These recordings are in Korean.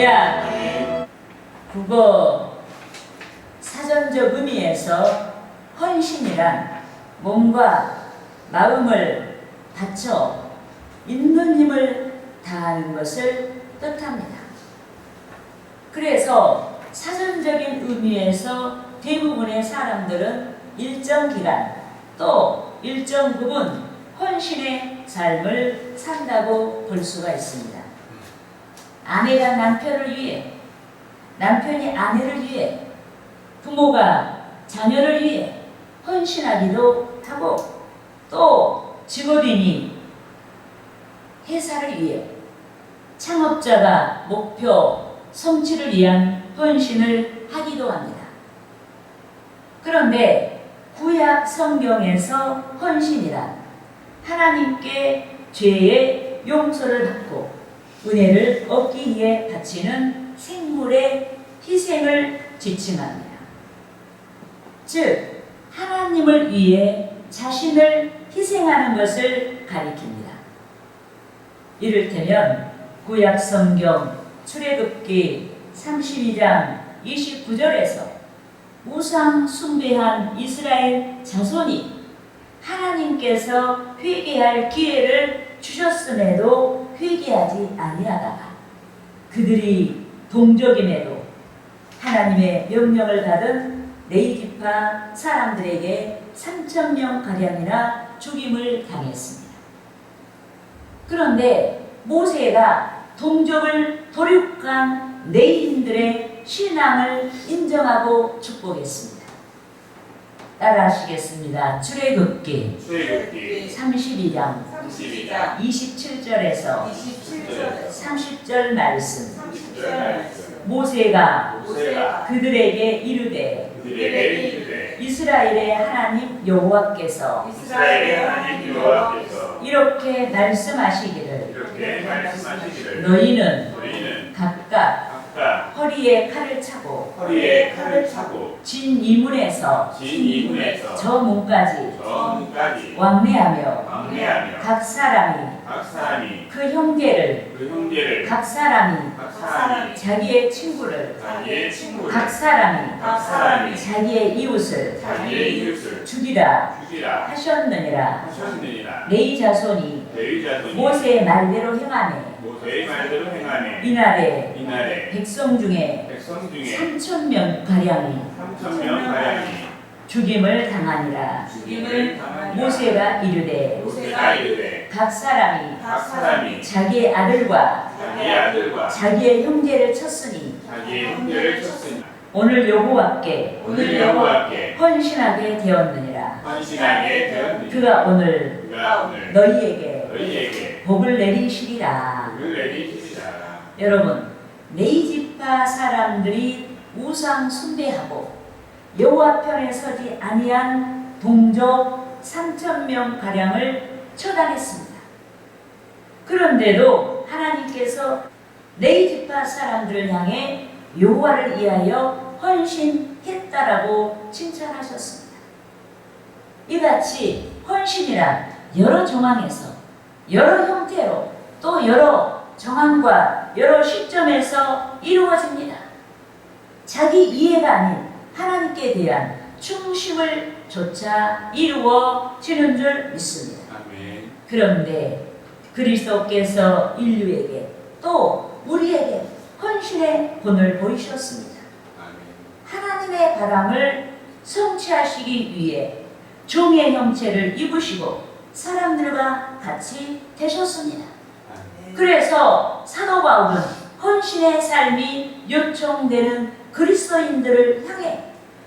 할렐루야. 국어 사전적 의미에서 헌신이란 몸과 마음을 바쳐 있는 힘을 다하는 것을 뜻합니다. 그래서 사전적인 의미에서 대부분의 사람들은 일정 기간 또 일정 부분 헌신의 삶을 산다고 볼 수가 있습니다. 아내가 남편을 위해, 남편이 아내를 위해, 부모가 자녀를 위해 헌신하기도 하고 또 직업인이 회사를 위해 창업자가 목표 성취를 위한 헌신을 하기도 합니다. 그런데 구약 성경에서 헌신이란 하나님께 죄의 용서를 받고 은혜를 얻기 위해 바치는 생물의 희생을 지칭합니다. 즉, 하나님을 위해 자신을 희생하는 것을 가리킵니다. 이를테면 구약 성경 출애굽기 32장 29절에서 우상 숭배한 이스라엘 자손이 하나님께서 회개할 기회를 주셨음에도 회개하지 아니하다가 그들이 동족임에도 하나님의 명령을 받은 레이기파 사람들에게 3천 명 가량이나 죽임을 당했습니다. 그런데 모세가 동족을 도륙한 레인들의 신앙을 인정하고 축복했습니다. 따라하시겠습니다. 출애굽기 출애굽기 32장 32장 27절에서 27절 30절 말씀. 30절 말씀. 모세가 모세가 그들에게 이르되 그들에게 이르되 이스라엘의 하나님 여호와께서 이스라엘의 하나님 여호와께서 이렇게 말씀하시기를 이렇게 말씀하시기를 너희는 각각 허리에 칼을 차고 허리에 칼을 차고. 진 이문에서 진 이문에서 저 문까지 저 문까지 왕래하며 왕래하며 각 사람이 각 사람이 그 형제를 그 형제를 각 사람이 각 사람이 자기의 친구를 자기의 친구를 각 사람이 각 사람이 자기의 이웃을 자기의 이웃을 죽이라 죽이라 하셨느니라. 하셨느니라. 레이 자손이 레위 자손이 모세의 말대로 행하매 모세의 말대로 행하네. 이날에 이날에 백성 중에 백성 중에 3천 명 가량이 3천 명 가량이 죽임을 당하니라. 죽임을 당하니라. 모세가 이르되 모세가 이르되 각 사람이 각 사람이 자기의 아들과 자기의 아들과 자기의 형제를 쳤으니 자기의 형제를 쳤으니 오늘 여호와께 오늘 여호와께 헌신하게 되었느니라. 헌신하게 되었느니라. 그가 오늘 그가 오늘 너희에게 너희에게 복을 내리시리라. 복을 내리시리라. 여러분 레이지파 사람들이 우상 숭배하고 여호와 편에 서지 아니한 동족 3천 명 가량을 처단했습니다. 그런데도 하나님께서 레이지파 사람들을 향해 여호와를 위하여 헌신했다라고 칭찬하셨습니다. 이같이 헌신이란 여러 정황에서 여러 형태로 또 여러 정황과 여러 시점에서 이루어집니다. 자기 이해가 아닌 하나님께 대한 충심을 조차 이루어지는 줄 믿습니다. 아멘 그런데 그리스도께서 인류에게 또 우리에게 헌신의 본을 보이셨습니다. 아멘 하나님의 바람을 성취하시기 위해 종의 형체를 입으시고 사람들과 같이 되셨습니다. 그래서 사도 바울은 헌신의 삶이 요청되는 그리스도인들을 향해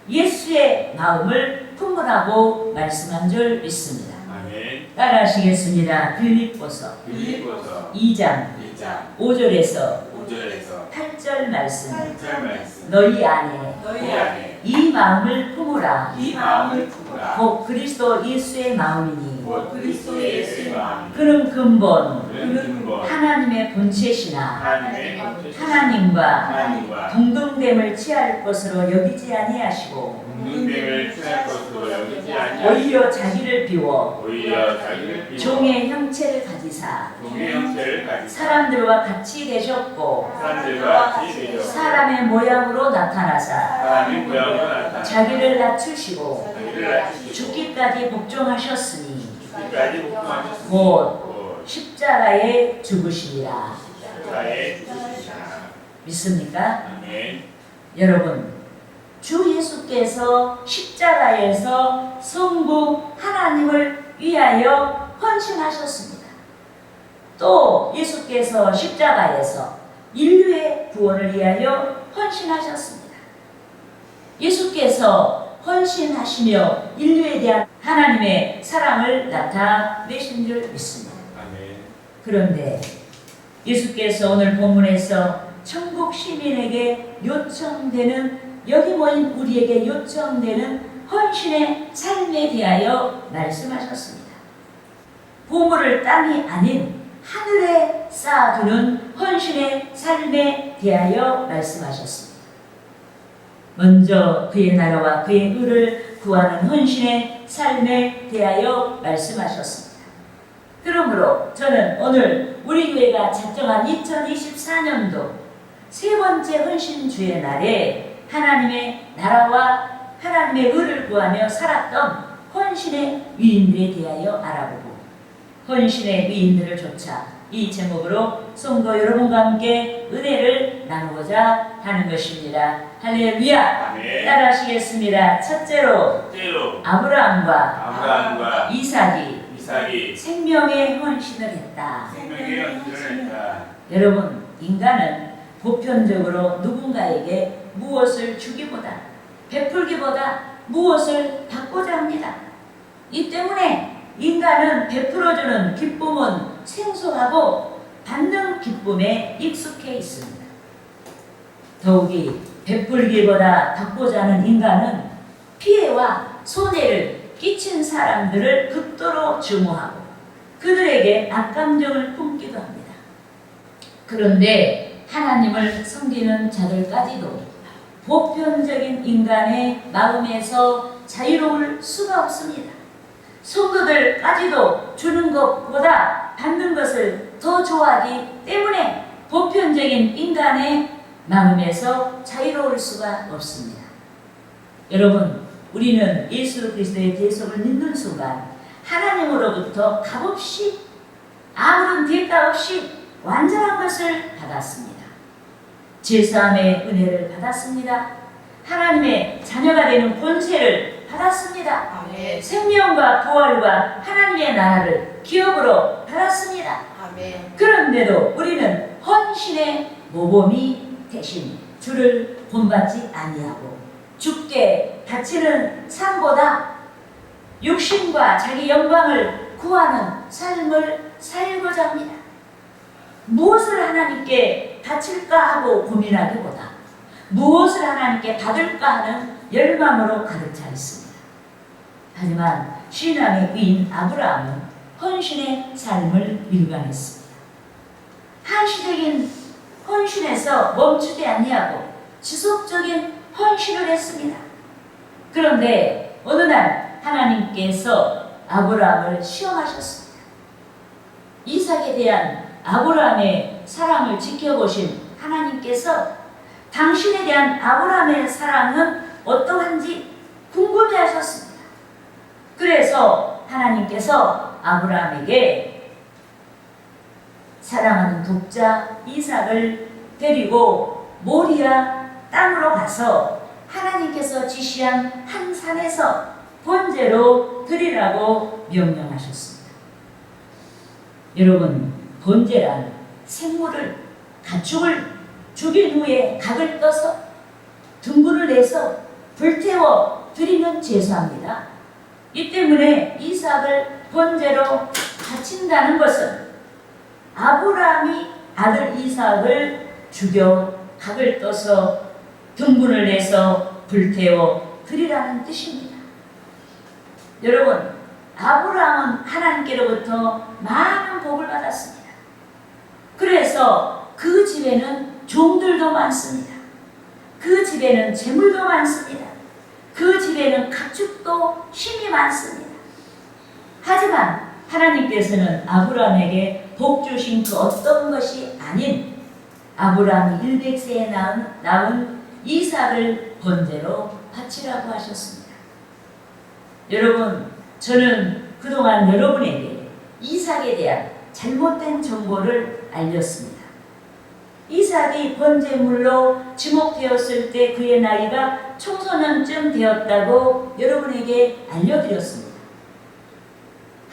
예수의 마음을 품으라고 말씀한 줄 믿습니다. 아멘. 따라하시겠습니다. 빌립보서 빌립보서 2장 2장 5절에서 5절에서 8절 말씀. 8절 말씀. 너희 안에 너희 안에 이 마음을 품으라. 이 마음을 품으라. 곧 그리스도 예수의 마음이니 곧 그리스도 마음 그는 근본. 하나님의 본체시나 하나님의 하나님과 동등됨을 취할 것으로 여기지 아니하시고 동등됨을 취할 것으로 여기지 아니하시고 오히려 자기를 비워 오히려 자기를 비워 종의 형체를 가지사 종의 사람들과 같이 되셨고 사람들과 같이 되셨고 사람의 모양으로 나타나사 사람의 모양으로 나타나 자기를 낮추시고 죽기까지 복종하셨으니 곧곧 십자가에 죽으시리라. 믿습니까? 여러분, 주 예수께서 십자가에서 성부 하나님을 위하여 헌신하셨습니다. 또 예수께서 십자가에서 인류의 구원을 위하여 헌신하셨습니다. 예수께서 헌신하시며 인류에 대한 하나님의 사랑을 나타내신 줄 믿습니다. 아멘. 그런데 예수께서 오늘 본문에서 천국 시민에게 요청되는 여기 모인 우리에게 요청되는 헌신의 삶에 대하여 말씀하셨습니다. 보물을 땅이 아닌 하늘에 쌓아두는 헌신의 삶에 대하여 말씀하셨습니다. 먼저 그의 나라와 그의 의를 구하는 헌신의 삶에 대하여 말씀하셨습니다. 그러므로 저는 오늘 우리 교회가 작정한 2024년도 세 번째 헌신주의 날에 하나님의 나라와 하나님의 의를 구하며 살았던 헌신의 위인들에 대하여 알아보고 헌신의 위인들을 조차 이 제목으로 성도 여러분과 함께 은혜를 나누고자 하는 것입니다. 할렐루야! 아멘. 따라하시겠습니다. 첫째로 첫째로 아브라함과 아브라함과 이삭이 이삭이 생명의 헌신을 했다. 생명의 연주를 했다. 여러분, 인간은 보편적으로 누군가에게 무엇을 주기보다 베풀기보다 무엇을 받고자 합니다. 이 때문에 인간은 베풀어주는 기쁨은 생소하고 받는 기쁨에 익숙해 있습니다. 더욱이 베풀기보다 받고자 하는 인간은 피해와 손해를 끼친 사람들을 극도로 증오하고 그들에게 악감정을 품기도 합니다. 그런데 하나님을 섬기는 자들까지도 보편적인 인간의 마음에서 자유로울 수가 없습니다. 성도들까지도 주는 것보다 받는 것을 더 좋아하기 때문에 보편적인 인간의 마음에서 자유로울 수가 없습니다. 여러분, 우리는 예수 그리스도의 계속을 믿는 순간 하나님으로부터 값없이 아무런 대가 없이 완전한 것을 받았습니다. 제사함의 은혜를 받았습니다. 하나님의 자녀가 되는 권세를 받았습니다. 아멘. 생명과 부활과 하나님의 나라를 기업으로 받았습니다. 아멘. 그런데도 우리는 헌신의 모범이 대신 주를 본받지 아니하고 죽게 다치는 삶보다 육신과 자기 영광을 구하는 삶을 살고자 합니다. 무엇을 하나님께 바칠까 하고 고민하기보다 무엇을 하나님께 받을까 하는 열망으로 가득 차 있습니다. 하지만 신앙의 위인 아브라함은 헌신의 삶을 일관했습니다. 한시적인 헌신에서 멈추지 아니하고 지속적인 헌신을 했습니다. 그런데 어느 날 하나님께서 아브라함을 시험하셨습니다. 이삭에 대한 아브라함의 사랑을 지켜보신 하나님께서 당신에 대한 아브라함의 사랑은 어떠한지 궁금해 하셨습니다. 그래서 하나님께서 아브라함에게 사랑하는 독자 이삭을 데리고 모리아 땅으로 가서 하나님께서 지시한 한 산에서 번제로 드리라고 명령하셨습니다. 여러분, 번제란 생물을 가축을 죽인 후에 각을 떠서 등불을 내서 불태워 드리는 제사입니다. 이 때문에 이삭을 번제로 바친다는 것은 아브라함이 아들 이삭을 죽여 각을 떠서 등분을 내서 불태워 드리라는 뜻입니다. 여러분, 아브라함은 하나님께로부터 많은 복을 받았습니다. 그래서 그 집에는 종들도 많습니다. 그 집에는 재물도 많습니다. 그 집에는 가축도 힘이 많습니다. 하지만 하나님께서는 아브라함에게 복 주신 그 어떤 것이 아닌 아브라함이 100세에 낳은, 낳은 이삭을 번제로 바치라고 하셨습니다. 여러분, 저는 그동안 여러분에게 이삭에 대한 잘못된 정보를 알렸습니다. 이삭이 번제물로 지목되었을 때 그의 나이가 청소년쯤 되었다고 여러분에게 알려드렸습니다.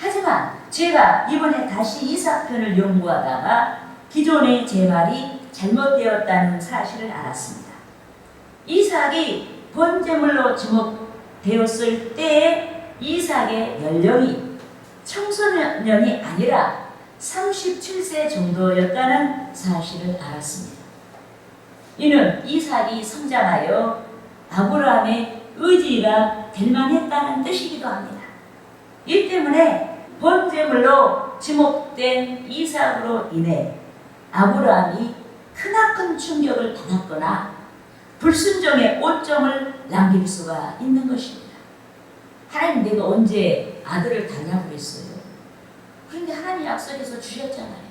하지만 제가 이번에 다시 이삭편을 연구하다가 기존의 제 말이 잘못되었다는 사실을 알았습니다. 이삭이 번제물로 지목되었을 때의 이삭의 연령이 청소년이 아니라 37세 정도였다는 사실을 알았습니다. 이는 이삭이 성장하여 아브라함의 의지가 될 만했다는 뜻이기도 합니다. 이 때문에 번제물로 지목된 이삭으로 인해 아브라함이 크나큰 충격을 받았거나 불순종의 오점을 남길 수가 있는 것입니다. 하나님 내가 언제 아들을 달라고 그랬어요? 그런데 하나님 약속해서 주셨잖아요.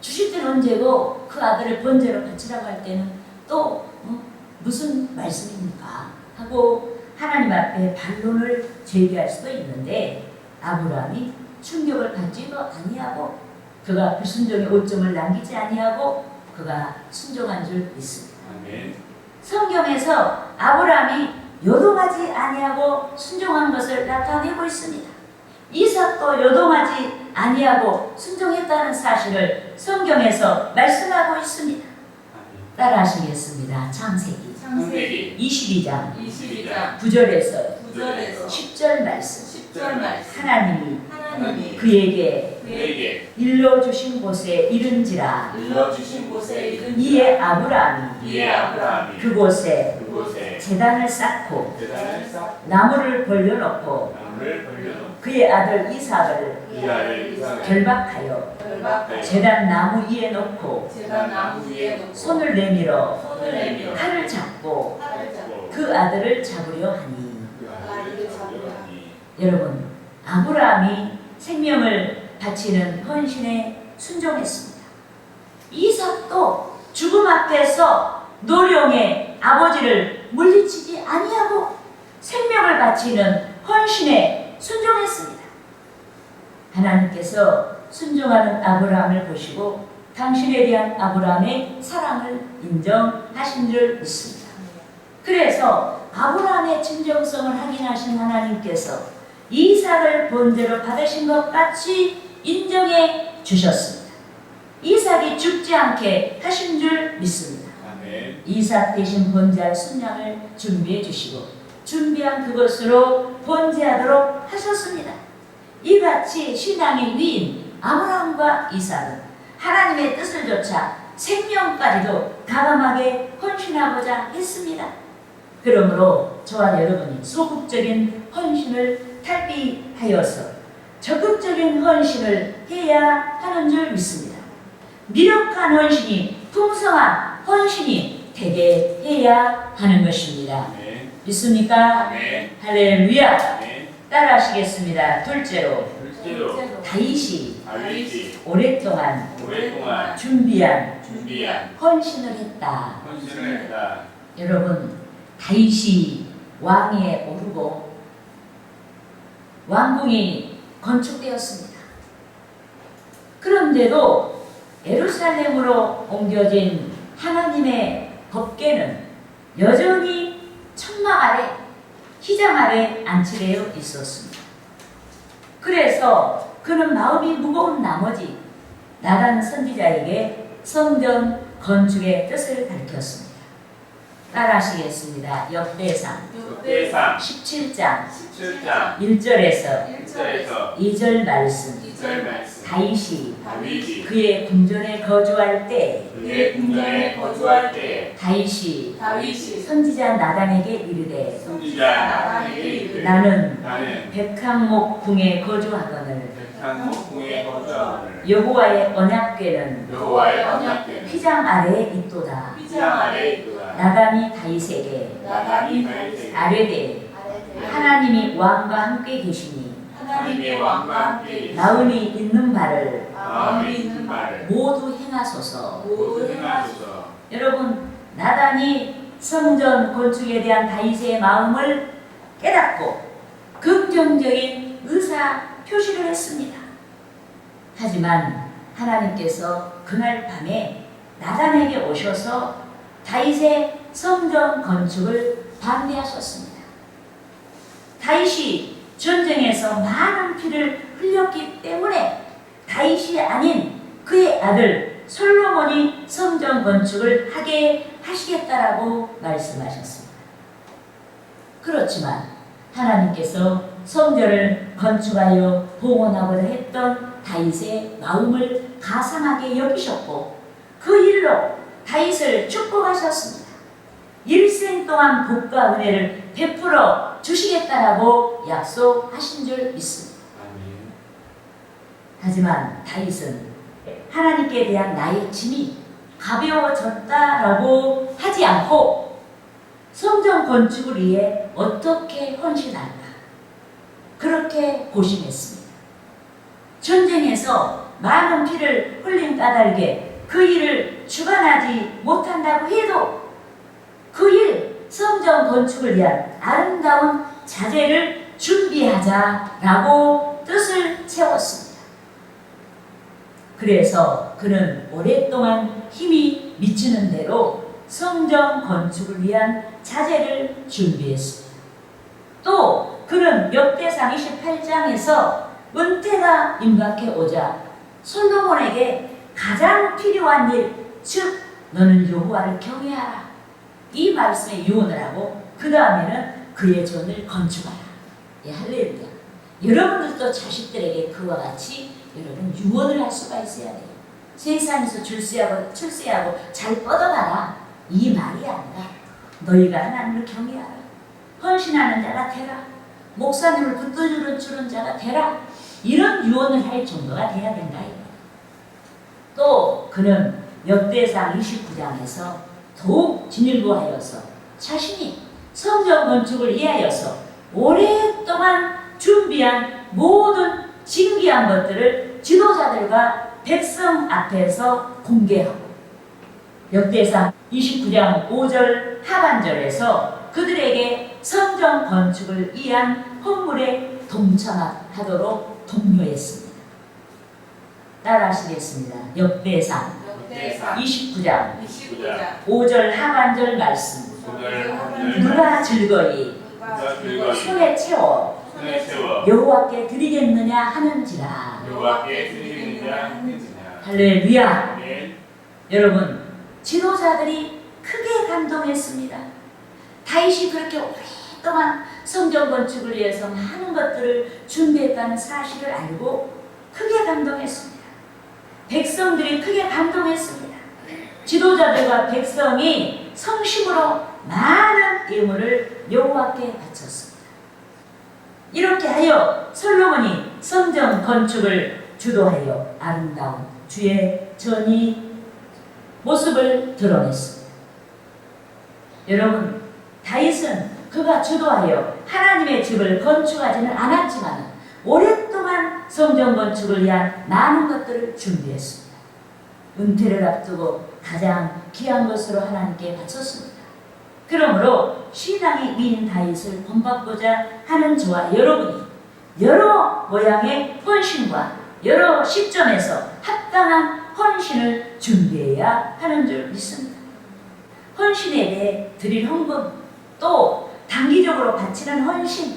주실 때는 언제고 그 아들을 번제로 바치라고 할 때는 또 어, 무슨 말씀입니까? 하고 하나님 앞에 반론을 제기할 수도 있는데 아브라함이 충격을 받지도 아니하고 그가 불순종의 오점을 남기지 아니하고 그가 순종한 줄 믿습니다. 아멘. 성경에서 아브라함이 요동하지 아니하고 순종한 것을 나타내고 있습니다. 이삭도 요동하지 아니하고 순종했다는 사실을 성경에서 말씀하고 있습니다. 아멘. 따라하시겠습니다. 창세기 창세기 22장 22장 9절에서 9절에서 10절 말씀 10절 말씀 하나님이 그에게 그에게 일러 주신 곳에 이른지라. 일러주신 곳에 이른 이에 아브라함이. 이에 아브라함이 그곳에 그곳에 재단을 쌓고 재단을 쌓고 나무를 벌려놓고 나무를 벌려놓고 그의 아들 이삭을 이 아들 이삭을 결박하여 결박하여 재단 나무 위에 놓고 제단 나무 위에 놓고 손을 내밀어 손을 내밀어 칼을 잡고 그 아들을 잡으려 하니. 그 아들을 잡으려 하니. 여러분 아브라함이 생명을 바치는 헌신에 순종했습니다. 이삭도 죽음 앞에서 노령의 아버지를 물리치지 아니하고 생명을 바치는 헌신에 순종했습니다. 하나님께서 순종하는 아브라함을 보시고 당신에 대한 아브라함의 사랑을 인정하신 줄 믿습니다. 그래서 아브라함의 진정성을 확인하신 하나님께서 이삭을 본대로 받으신 것 같이 인정해 주셨습니다. 이삭이 죽지 않게 하신 줄 믿습니다. 아멘. 이삭 대신 번제할 순양을 준비해 주시고 준비한 그것으로 번제하도록 하셨습니다. 이같이 신앙의 위인 아브라함과 이삭은 하나님의 뜻을 조차 생명까지도 가감하게 헌신하고자 했습니다. 그러므로 저와 여러분이 소극적인 헌신을 탈피하여서 적극적인 헌신을 해야 하는 줄 믿습니다. 미력한 헌신이 풍성한 헌신이 되게 해야 하는 것입니다. 아멘. 믿습니까? 아멘. 할렐루야! 아멘. 따라하시겠습니다. 둘째로 둘째로 다윗이 다윗이 오랫동안 오랫동안 준비한 준비한 헌신을 했다. 헌신을 했다. 여러분 다윗이 왕위에 오르고 왕궁이 건축되었습니다. 그런데도 예루살렘으로 옮겨진 하나님의 법궤는 여전히 천막 아래 휘장 아래 안치되어 있었습니다. 그래서 그는 마음이 무거운 나머지 나단 선지자에게 성전 건축의 뜻을 가르쳤습니다. 따라 하시겠습니다. 역대상. 역대상. 17장. 17장. 1절에서 1절에서 2절 말씀. 2절 말씀. 다윗이 다윗이 그의 궁전에 거주할 때 그의 궁전에 거주할 때 다윗이 다윗이 선지자 나단에게 이르되 선지자 나단에게 이르되 나는 나는 백항목 궁에 거주하거늘. 궁에 여호와의 언약궤는 여호와의 언약궤는 휘장 아래에 있도다 아래에 있도다 나단이 다윗에게 나단이 다윗에게 아뢰되 하나님이 왕과 함께 계시니 하나님의 왕과 함께 나음이 있는 바를 마음에 있는 말을 모두 행하소서. 모두 행하소서. 여러분 나단이 성전 건축에 대한 다윗의 마음을 깨닫고 긍정적인 의사 표시를 했습니다. 하지만 하나님께서 그날 밤에 나단에게 오셔서 다윗의 성전 건축을 반대하셨습니다. 다윗이 전쟁에서 많은 피를 흘렸기 때문에 다윗이 아닌 그의 아들 솔로몬이 성전 건축을 하게 하시겠다라고 말씀하셨습니다. 그렇지만 하나님께서 성전을 건축하여 봉헌하고자 했던 다윗의 마음을 가상하게 여기셨고 그 일로 다윗을 축복하셨습니다. 일생 동안 복과 은혜를 베풀어 주시겠다라고 약속하신 줄 믿습니다. 하지만 다윗은 하나님께 대한 나의 짐이 가벼워졌다라고 하지 않고 성전 건축을 위해 어떻게 헌신할까 그렇게 고심했습니다. 전쟁에서 많은 피를 흘린 까닭에 그 일을 주관하지 못한다고 해도 그 일 성전 건축을 위한 아름다운 자재를 준비하자라고 뜻을 채웠습니다. 그래서 그는 오랫동안 힘이 미치는 대로 성전 건축을 위한 자재를 준비했습니다. 또 그는 역대상 28장에서 은퇴가 임박해 오자 솔로몬에게 가장 필요한 일, 즉 너는 여호와를 경외하라. 이 말씀에 유언을 하고 그 다음에는 그의 전을 건축하라. 예, 할렐루야. 여러분들도 자식들에게 그와 같이 여러분 유언을 할 수가 있어야 돼요. 세상에서 출세하고 출세하고 잘 뻗어가라. 이 말이 아니라 너희가 하나님을 경외하라. 헌신하는 자가 되라. 목사님을 붙들어 주는 자가 되라. 이런 유언을 할 정도가 돼야 된다. 또 그는 역대상 29장에서 더욱 진일보하여서 자신이 성전 건축을 위하여서 오랫동안 준비한 모든 진귀한 것들을 지도자들과 백성 앞에서 공개하고 역대상 29장 5절 하반절에서 그들에게 성전 건축을 위한 헌물에 동참하도록 독려했습니다. 따라하시겠습니다. 역대상 29장. 29장. 5절 하반절 말씀. 누가 즐거이? 손에 채워. 여호와께 드리겠느냐 하는지라. 여호와께 드리느냐 하는지냐. 할렐루야. 아멘. 여러분 지도자들이 크게 감동했습니다. 다윗이 그렇게 오랫동안 성전 건축을 위해서 많은 것들을 준비했다는 사실을 알고 크게 감동했습니다 백성들이 크게 감동했습니다 지도자들과 백성이 성심으로 많은 예물을 여호와께 바쳤습니다. 이렇게 하여 솔로몬이 성전 건축을 주도하여 아름다운 주의 전이 모습을 드러냈습니다. 여러분, 다윗은 그가 주도하여 하나님의 집을 건축하지는 않았지만 오랫동안 성전 건축을 위한 많은 것들을 준비했습니다. 은퇴를 앞두고 가장 귀한 것으로 하나님께 바쳤습니다. 그러므로 신앙이 미인 다윗을 본받고자 하는 저와 여러분이 여러 모양의 헌신과 여러 시점에서 합당한 헌신을 준비해야 하는 줄 믿습니다. 헌신에 대해 드릴 헌금, 또 단기적으로 바치는 헌신,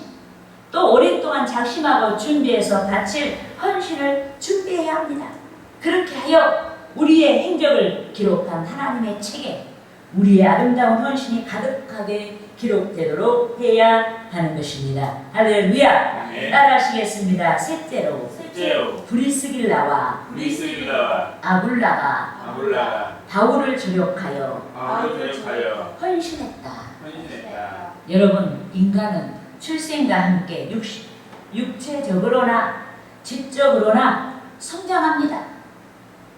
또 오랫동안 작심하고 준비해서 바칠 헌신을 준비해야 합니다. 그렇게 하여 우리의 행적을 기록한 하나님의 책에 우리의 아름다운 헌신이 가득하게 기록되도록 해야 하는 것입니다. 할렐루야! 아멘. 따라하시겠습니다. 셋째로 셋째로 브리스길라와 브리스길라와 아굴라가 아굴라가 바울을 조력하여 바울을 조력하여 헌신했다. 헌신했다. 여러분, 인간은 출생과 함께 육체적으로나 지적으로나 성장합니다.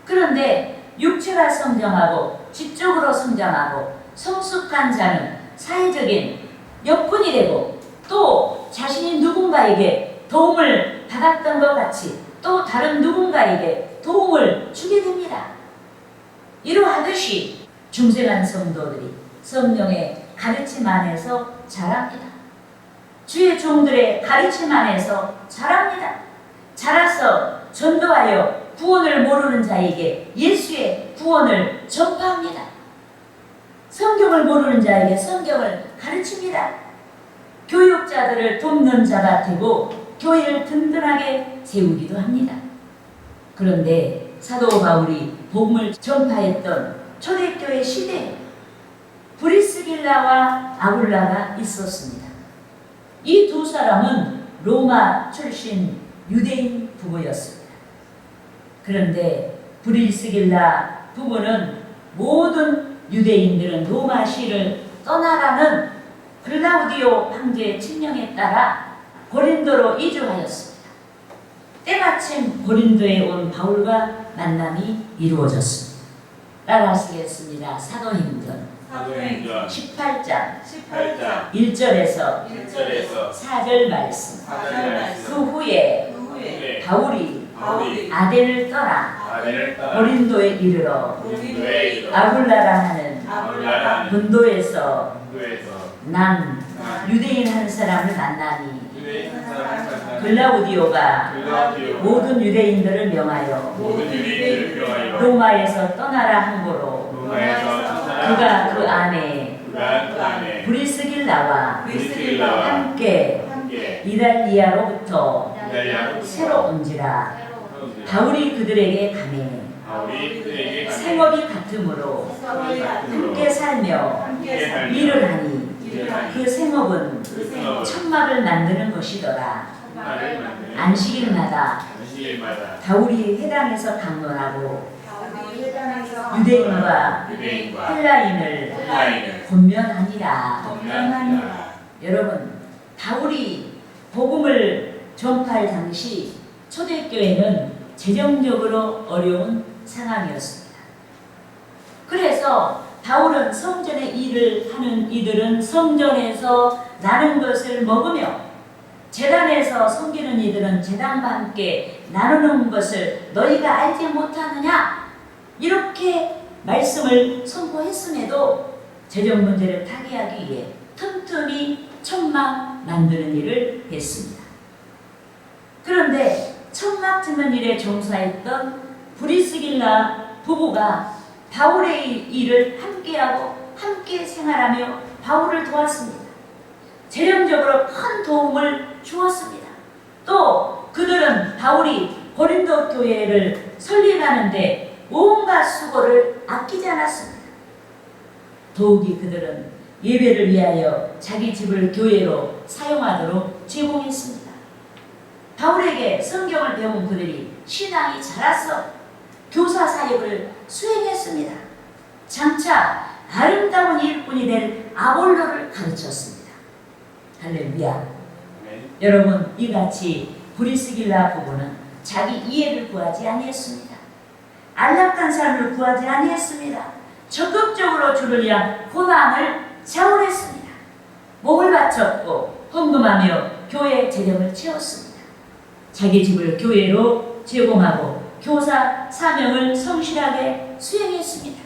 그런데 육체가 성장하고 지적으로 성장하고 성숙한 자는 사회적인 여건이 되고 또 자신이 누군가에게 도움을 받았던 것 같이 또 다른 누군가에게 도움을 주게 됩니다. 이러하듯이 중생한 성도들이 성령의 가르침 안에서 자랍니다. 주의 종들의 가르침 안에서 자랍니다. 자라서 전도하여 구원을 모르는 자에게 예수의 구원을 전파합니다. 성경을 모르는 자에게 성경을 가르칩니다. 교육자들을 돕는 자가 되고 교회를 든든하게 세우기도 합니다. 그런데 사도 바울이 복음을 전파했던 초대교회 시대에 브리스길라와 아굴라가 있었습니다. 이두 사람은 로마 출신 유대인 부부였습니다. 그런데 브리스길라 부부는 모든 유대인들은 로마 시를 떠나라는 글라우디오 황제의 칙령에 따라 고린도로 이주하였습니다. 때마침 고린도에 온 바울과 만남이 이루어졌습니다. 따라하시겠습니다. 사도행전 사도행전 18장. 18장 1절에서 1절에서 4절 말씀. 사절 말씀. 그 후에 그 후에 후에 바울이 바울이 아덴을 떠나 고린도에 이르러 고린도에 이르러 아굴라라 하는 아굴라라는 본도에서 군도에서 난 유대인 한 사람을 만나니 유대인 한 사람을 만나 글라우디오가 글라우디오 모든 유대인들을 명하여 모든 유대인들을 명하여 로마에서 떠나라 한 거로 로마에서 그가 그 안에 그가 그 안에 브리스길라와 브리스길라와 함께 함께 이달리아로부터 이달리아로 새로 온지라. 바울이 그들에게 가매. 바울이 그들에게 가매. 생업이 같으므로 함께 살며 함께 살며 일을 하니 그 생업은 그 생업은 천막을 만드는 것이더라. 안식일마다 바울이 회당에서 강론하고 유대인과 헬라인을 건면합니다. 여러분 바울이 복음을 전파할 당시 초대교회는 재정적으로 어려운 상황이었습니다. 그래서 바울은 성전의 일을 하는 이들은 성전에서 나는 것을 먹으며 재단에서 섬기는 이들은 재단과 함께 나누는 것을 너희가 알지 못하느냐 이렇게 말씀을 선포했음에도 재정 문제를 타개하기 위해 틈틈이 천막 만드는 일을 했습니다. 그런데 천막 짓는 일에 종사했던 브리스길라 부부가 바울의 일을 함께하고 함께 생활하며 바울을 도왔습니다. 재정적으로 큰 도움을 주었습니다. 또 그들은 바울이 고린도 교회를 설립하는데 온갖 수고를 아끼지 않았습니다. 더욱이 그들은 예배를 위하여 자기 집을 교회로 사용하도록 제공했습니다. 바울에게 성경을 배운 그들이 신앙이 자라서 교사 사역을 수행했습니다. 장차 아름다운 일꾼이 될 아볼로를 가르쳤습니다. 할렐루야. 여러분 이같이 브리스길라 부부는 자기 이해를 구하지 아니했습니다. 안락한 삶을 구하지 아니했습니다. 적극적으로 주를 위한 고난을 자원했습니다. 몸을 바쳤고 헌금하며 교회 재정을 채웠습니다. 자기 집을 교회로 제공하고 교사 사명을 성실하게 수행했습니다.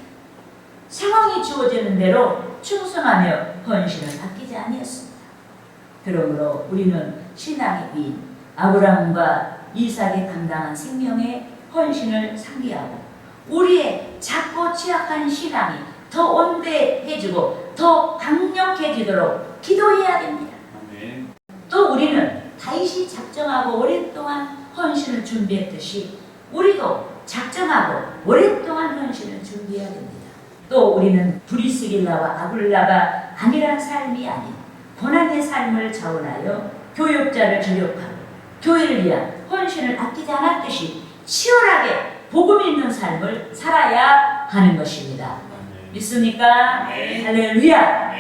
상황이 주어지는 대로 충성하며 헌신을 아끼지 아니했습니다. 그러므로 우리는 신앙의 위인 아브라함과 이삭이 감당한 생명의 헌신을 상기하고 우리의 작고 취약한 신앙이 더 온대해지고 더 강력해지도록 기도해야 됩니다. 또 우리는 다윗이 작정하고 오랫동안 헌신을 준비했듯이 우리도 작정하고 오랫동안 헌신을 준비해야 됩니다. 또 우리는 브리스길라와 아굴라가 아니란 삶이 아닌 고난의 삶을 자원하여 교육자를 저력하고 교회를 위한 헌신을 아끼지 않았듯이 치열하게 복음 있는 삶을 살아야 하는 것입니다. 믿습니까? 네. 할렐루야!